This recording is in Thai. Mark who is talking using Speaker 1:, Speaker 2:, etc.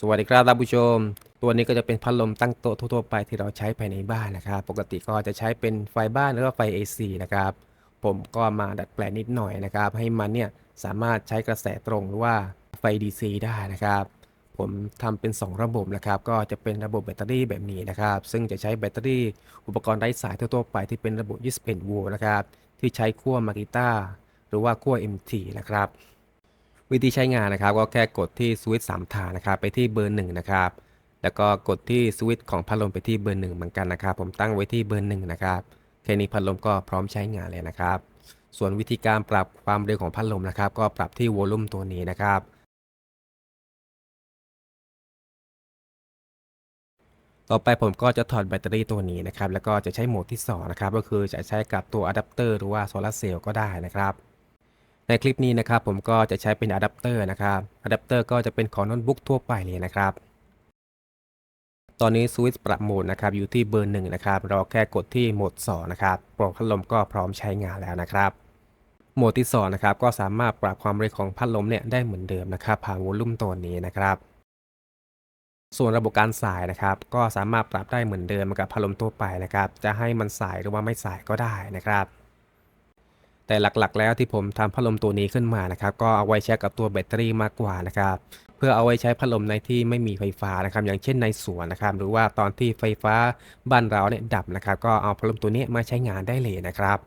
Speaker 1: สวัสดีครับท่านผู้ชม ตัวนี้ก็จะเป็นพัดลมตั้งโต๊ะทั่วๆไปที่เราใช้ภายในบ้านนะครับ ปกติก็จะใช้เป็นไฟบ้านหรือว่าไฟ AC นะครับ ผมก็มาดัดแปลงนิดหน่อยนะครับ ให้มันเนี่ยสามารถใช้กระแสตรงหรือว่าไฟ DC ได้นะครับ ผมทำเป็น 2 ระบบนะครับ ก็จะเป็นระบบแบตเตอรี่แบบนี้นะครับ ซึ่งจะใช้แบตเตอรี่อุปกรณ์ไร้สายทั่วๆไปที่เป็นระบบ21โวลต์นะครับ ที่ใช้ขั้วมากิต้าหรือว่าขั้ว MT นะครับ วิธีใช้งานนะครับ ก็แค่กดที่สวิตช์สามทางนะครับไปที่เบอร์หนึ่งนะครับ แล้วก็กดที่สวิตช์ของพัดลมไปที่เบอร์หนึ่งเหมือนกันนะครับ ผมตั้งไว้ที่เบอร์หนึ่งนะครับแค่นี้พัดลมก็พร้อมใช้งานเลยนะครับ ส่วนวิธีการปรับความเร็วของพัดลมนะครับ ก็ปรับที่วอลลุ่มตัวนี้นะครับ ต่อไปผมก็จะถอดแบตเตอรี่ตัวนี้นะครับ แล้วก็จะใช้โหมดที่2นะครับ ก็คือจะใช้กับตัวอะแดปเตอร์หรือว่าโซลาร์เซลล์ก็ได้นะครับ ในคลิปนี้นะครับผมก็จะใช้เป็นอะแดปเตอร์นะครับอะแดปเตอร์ก็จะเป็นของโน้ตบุ๊กทั่วไปเลยนะครับ ตอนนี้สวิตช์ปรับโหมดนะครับอยู่ที่เบอร์หนึ่งนะครับเราแค่กดที่โหมด2นะครับโปรพัดลมก็พร้อมใช้งานแล้วนะครับโหมดที่2นะครับก็สามารถปรับความเร็วของพัดลมเนี่ยได้เหมือนเดิมนะครับผ่านวอลลุ่มตัวนี้นะครับ ส่วนระบบการสายนะครับ ก็สามารถปรับได้เหมือนเดิมกับพัดลมทั่วไปนะครับ จะให้มันสายหรือว่าไม่สายก็ได้นะครับ แต่หลักๆ แล้วที่ผมทำพัดลมตัวนี้ขึ้นมานะครับก็เอาไว้ใช้กับตัวแบตเตอรี่มากกว่านะครับเพื่อเอาไว้ใช้พัดลมในที่ไม่มีไฟฟ้านะครับ อย่างเช่นในสวนนะครับ หรือว่าตอนที่ไฟฟ้าบ้านเราเนี่ยดับนะครับ ก็เอาพัดลมตัวนี้มาใช้งานได้เลยนะครับ